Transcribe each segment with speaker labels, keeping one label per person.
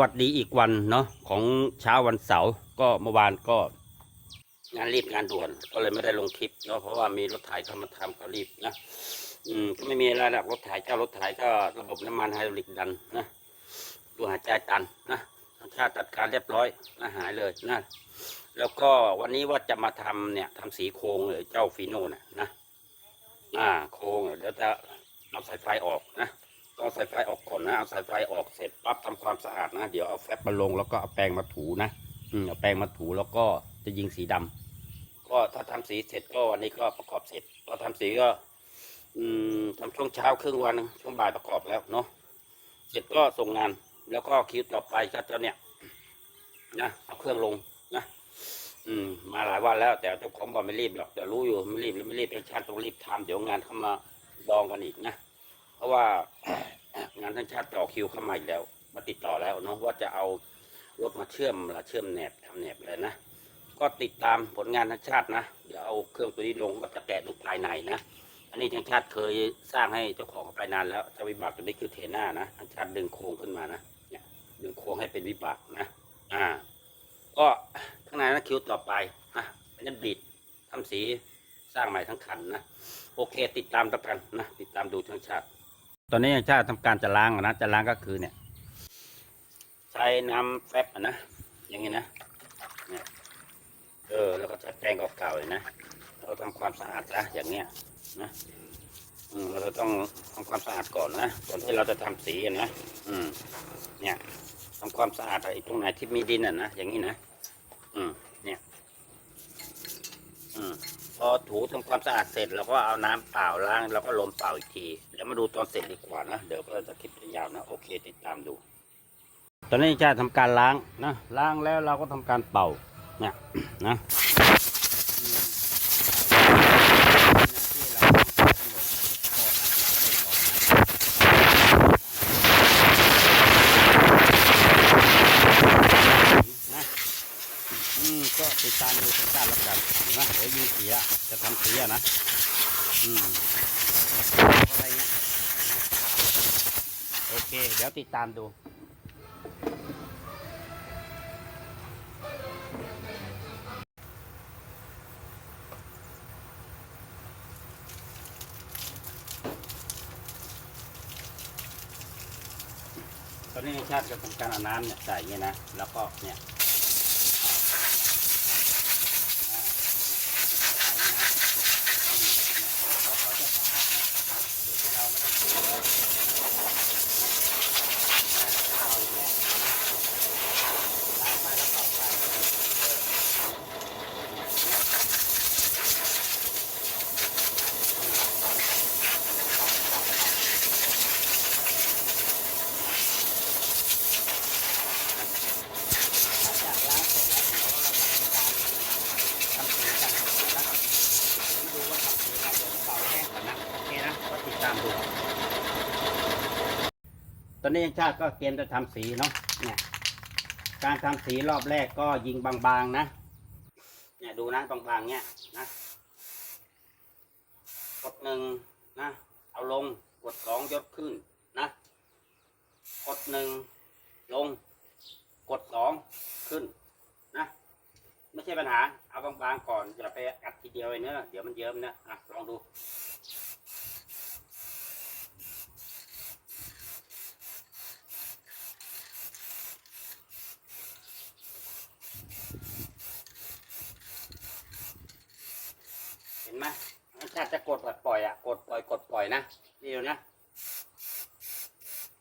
Speaker 1: วัสดีอีกวันเนาะของเช้าวันเสาร์ก็เมื่อวานก็งานรีบงานด่วนก็เลยไม่ได้ลงคลิปเนาะเพราะว่ามีรถไถเข้ามาทำก็รีบนะอืมก็ไม่มีอะไรหรอกรถไถเจ้ารถไถก็ระบบน้ำมันไฮดรอลิกดันนะตัวหายใจตันนะทางชาติจัดการเรียบร้อยนะหายเลยนะแล้วก็วันนี้ว่าจะมาทำเนี่ยทำสีโครงเลยเจ้าฟีโน่นะนะอ่าโครงเดี๋ยวจะเอาสายไฟออกนะ เอาสายไฟออกก่อนนะเอาสายไฟออกเสร็จปั๊บทำความสะอาดนะเดี๋ยวเอาแฟบมาลงแล้วก็เอาแปรงมาถูนะอืมเอาแปรงมาถูแล้วก็จะยิงสีดำก็ถ้าทำสีเสร็จก็วันนี้ก็ประกอบเสร็จพอทำสีก็ อืมทำช่วงเช้าครึ่งวันช่วงบ่ายประกอบแล้วเนาะเสร็จก็ส่งงาน แล้วก็คิวต่อไปก็จะเนี่ยนะเอาเครื่องลงนะอืมมาหลายวันแล้ว แต่เจ้าของบอกไม่รีบหรอกแต่รู้อยู่ไม่รีบไม่รีบเป็นชาติต้องรีบทำเดี๋ยวงานเข้ามาดองกันอีกนะ เพราะว่า งานทั้งชาติต่อคิวเข้ามาอีกแล้ว มาติดต่อแล้วเนาะว่าจะเอารถมาเชื่อมละเชื่อมแหนบทำแหนบเลยนะ ก็ติดตามผลงานทั้งชาตินะ เดี๋ยวเอาเครื่องตัวนี้ลงก็จะแกะดูภายในนะ อันนี้ทั้งชาติเคยสร้างให้เจ้าของไปนานแล้วเจ้าวิบากตัวนี้คือเทน่านะทั้งชาติดึงโครงขึ้นมานะเนี่ยดึงโครงให้เป็นวิบากนะ อ่า ก็ข้างในนะคิวต่อไปนะเป็นยันบิดทำสีสร้างใหม่ทั้งคันนะ โอเค ติดตามแล้วกันนะ ติดตามดูทั้งชาติ ตอนนี้ยังชาติทำการจะล้างนะจะล้างก็คือเนี่ย ใช้น้ำแฟบนะอย่างงี้นะเนี่ยเออแล้วก็ใช้แป้งเก่าๆเลยนะเราทำความสะอาดซะอย่างเงี้ยนะอืมเราต้องทำความสะอาดก่อนนะก่อนที่เราจะทำสีนะ อืม เนี่ยทำความสะอาดไอ้ตรงไหนที่มีดินอะนะอย่างนี้นะอืมเนี่ย อืมพอถูทำความสะอาดเสร็จเราก็เอาน้ำเปล่าล้างแล้วก็ลมเปล่าอีกทีเดี๋ยวมาดูตอนเสร็จดีกว่านะ เดี๋ยวเราจะคลิปยาวนะ โอเคติดตามดู ตอนนี้จะทำการล้างนะล้างแล้วเราก็ทำการเป่าเนี่ยนะอืมนะ อืมก็ติดตามดูทุกการแล้วกันเห็นไหมเดี๋ยวยิงสีอะจะทำสี อะนะอืมอะไรเงี้ยโอเค เดี๋ยวติดตามดูตอนนี้ชาติจะทำการเอาน้ำเนี่ยใส่เงี้ยนะ แล้วก็เนี่ย ทำสีกันนะดูว่าทำสีอะไรเดี๋ยวเป่าแห้งก่อนนะ โอเคนะ ก็ติดตามดู ตอนนี้ยังชาติก็เกณฑ์จะทำสีเนาะเนี่ย การทำสีรอบแรกก็ยิงบางๆนะ เนี่ยดูนะบางๆเนี่ยนะกดหนึ่งนะเอาลงกดสองยกขึ้นนะกดหนึ่งลง กดสองขึ้นนะไม่ใช่ปัญหา เอาบางๆก่อนอย่าไปอัดทีเดียวเลยเนอะเดี๋ยวมันเยิ้มนะอะลองดู เห็นไหมมันชาติจะกดปล่อยอะ กดปล่ อยนะนี่ดูนะ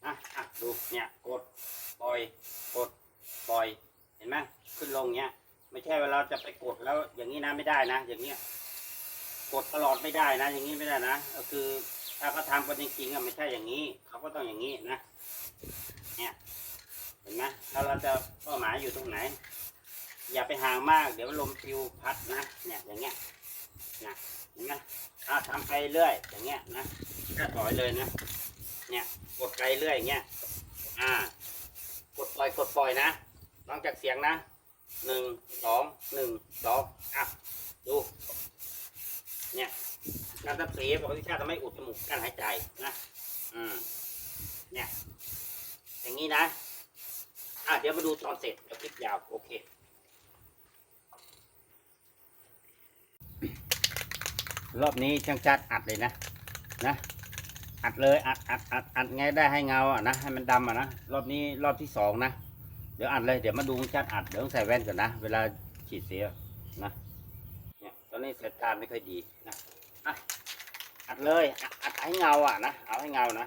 Speaker 1: อะอะดูเนี่ยกดปล่อยกดปล่อยเห็นไหมขึ้นลงเนี้ย ไม่ใช่ว่าเราจะไปกดแล้วอย่างนี้นะไม่ได้นะ อย่างเงี้ยกดตลอดไม่ได้นะ อย่างนี้ไม่ได้นะก็คือถ้าเขาทำกันจริงๆอะไม่ใช่อย่างนี้เขาก็ต้องอย่างนี้นะเนี่ยเห็นไหมแล้วเราจะเป้าหมายอยู่ตรงไหน อย่าไปห่างมากเดี๋ยวลมฟิวพัดนะเนี่ยอย่างเงี้ยนะ เห็นไหมถ้าทำไปเรื่อยอย่างเงี้ยนะก็ปล่อยเลยนะเนี่ยกดไปเรื่อยอย่างเงี้ยอ่ากดปล่อยกดปล่อยนะฟังจากเสียงนะหนึ่งสองหนึ่งสองอะดูเนี่ยการทำสีปกติชาติทำให้อุดจมูกการหายใจนะอืมเนี่ยอย่างนี้นะอะอะเดี๋ยวมาดูตอนเสร็จเดี๋ยวคลิปยาวโอเค รอบนี้ช่างจัดอัดเลยนะ นะ อัดเลยอัดอัดอัดอัดไงได้ให้เงาอะนะให้มันดำอะนะรอบนี้รอบที่สองนะเดี๋ยวอัดเลยเดี๋ยวมาดูช่างจัดอัดเดี๋ยวต้องใส่แว่นก่อนนะเวลาฉีดเสียนะเนี่ยตอนนี้สายตาไม่ค่อยดีนะอะอัดเลยอัดอัดให้เงาอะนะเอาให้เงานะ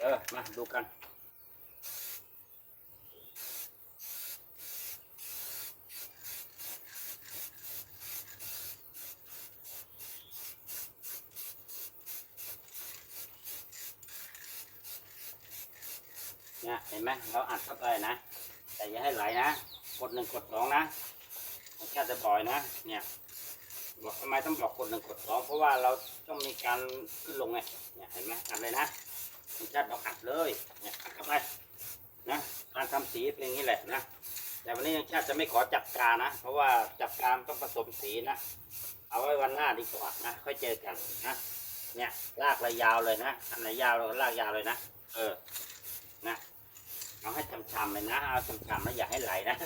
Speaker 1: เออมาดูกัน เนี่ยเห็นไหมเราอัดเข้าไปนะ แต่อย่าให้ไหลนะ กดหนึ่งกดสองนะแค่จะบ่อยนะ เนี่ยบอกทำไมต้องบอกกดหนึ่งกดสองเพราะว่าเราต้องมีการขึ้นลงไง เนี่ยเห็นไหมอัดเลยนะไม่ใช่บอกอัดเลย เนี่ยอัดเข้าไปนะการทำสีเป็นอย่างนี้แหละนะ แต่วันนี้ยังชาติจะไม่ขอจับกานะ เพราะว่าจับกามต้องผสมสีนะ เอาไว้วันหน้าดีกว่านะ ค่อยเจอกันนะ เนี่ยลากระยาวเลยนะ อันไหนยาวเราก็ลากยาวเลยนะ เออ นะ เอาให้ช่ำๆเลยนะ เอาช่ำๆนะอย่าให้ไหลนะ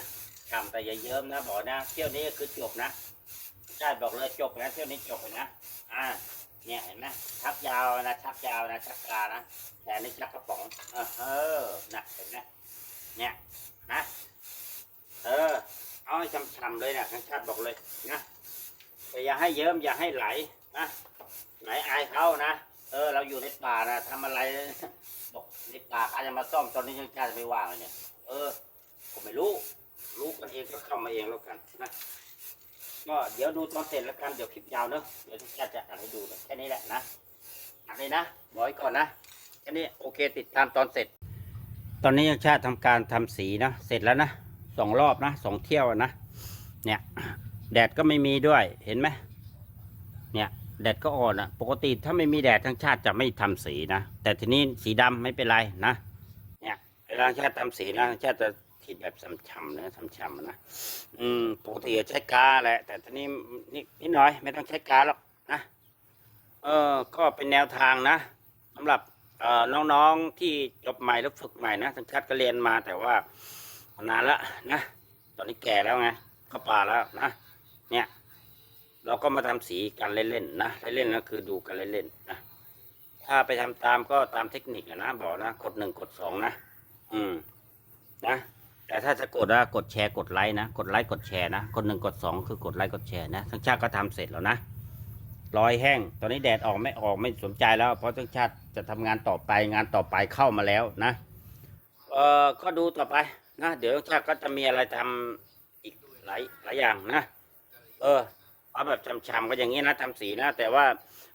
Speaker 1: ช่ำแต่อย่าเยิ้มนะบอกนะเที่ยวนี้คือจบนะใช่บอกเลยจบนะเที่ยวนี้จบนะ อ่า เนี่ยเห็นไหมชักยาวนะชักยาวนะชักกานะแต่อันนี่ชักกระป๋องเออเออนะเห็นไหมเนี่ยนะเออ เอาให้ช่ำๆเลยนะทั้งชาติบอกเลยนะแต่อย่าให้เยิ้มอย่าให้ไหลนะไหลอายเขานะ ออเราอยู่ในป่านะทำอะไรบอกในป่าใครจะมาซ่อมตอนนี้ยังกล้าจะไม่ว่างเลยเนี่ย เออ ผมไม่รู้ รู้กันเองก็เข้ามาเองแล้วกันนะก็เดี๋ยวดูตอนเสร็จแล้วกันเดี๋ยวคลิปยาวเนอะเดี๋ยวจะจะอัดให้ดูนะแค่นี้แหละนะอัดเลยนะบอกไว้ก่อนนะแค่นี้โอเคติดตามตอนเสร็จ ตอนนี้ยังชาติทำการทำสีนะเสร็จแล้วนะสองรอบนะสองเที่ยวนะเนี่ยแดดก็ไม่มีด้วยเห็นไหมเนี่ย แดดก็อ่อนอะปกติถ้าไม่มีแดดทั้งชาติจะไม่ทำสีนะ แต่ทีนี้สีดำไม่เป็นไรนะ เนี่ยเวลาชาติทำสีนะชาติจะฉีดแบบช้ำๆนะช้ำๆนะ อืมปกติจะใช้กาแหละ แต่ทีนี้นี่นิดหน่อย ไม่ต้องใช้กาหรอกนะ เออก็เป็นแนวทางนะสำหรับเอ่อน้องๆที่จบใหม่แล้วฝึกใหม่นะทั้งชาติก็เรียนมาแต่ว่านานละนะ ตอนนี้แก่แล้วไงเข้าป่าแล้วนะ เนี่ย เราก็มาทำสีกันเล่นๆนะเล่นๆก็คือดูกันเล่นๆนะถ้าไปทำตามก็ตามเทคนิคนะบอกนะกดหนึ่งกดสองนะอืมนะแต่ถ้าจะกดนะกดแชร์กดไลค์นะกดไลค์กดแชร์นะกดหนึ่งกดสองคือกดไลค์กดแชร์นะทั้งชาติก็ทำเสร็จแล้วนะรอยแห้ง ตอนนี้แดดออกไม่ออกไม่สนใจแล้ว เพราะทั้งชาติจะทำงานต่อไปงานต่อไปเข้ามาแล้วนะเออก็ดูต่อไปนะเดี๋ยวทั้งชาติก็จะมีอะไรทำอีกหลายหลายอย่างนะ เออ เอาแบบฉ่ำๆก็อย่างนี้นะทำสีนะ แต่ว่า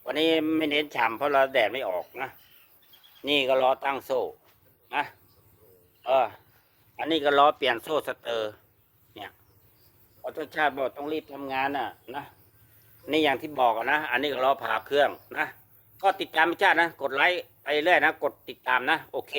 Speaker 1: วันนี้ไม่เน้นฉ่ำเพราะเราแดดไม่ออกนะ นี่ก็ล้อตั้งโซ่นะเออ อันนี้ก็ล้อเปลี่ยนโซ่สเตอร์ เนี่ยพอทุกชาติบอกต้องรีบทำงานน่ะ นะนี่อย่างที่บอกนะ อันนี้ก็ล้อผ่าเครื่องนะ ก็ติดตามชาตินะ กดไลค์ไปเรื่อยนะ กดติดตามนะ โอเค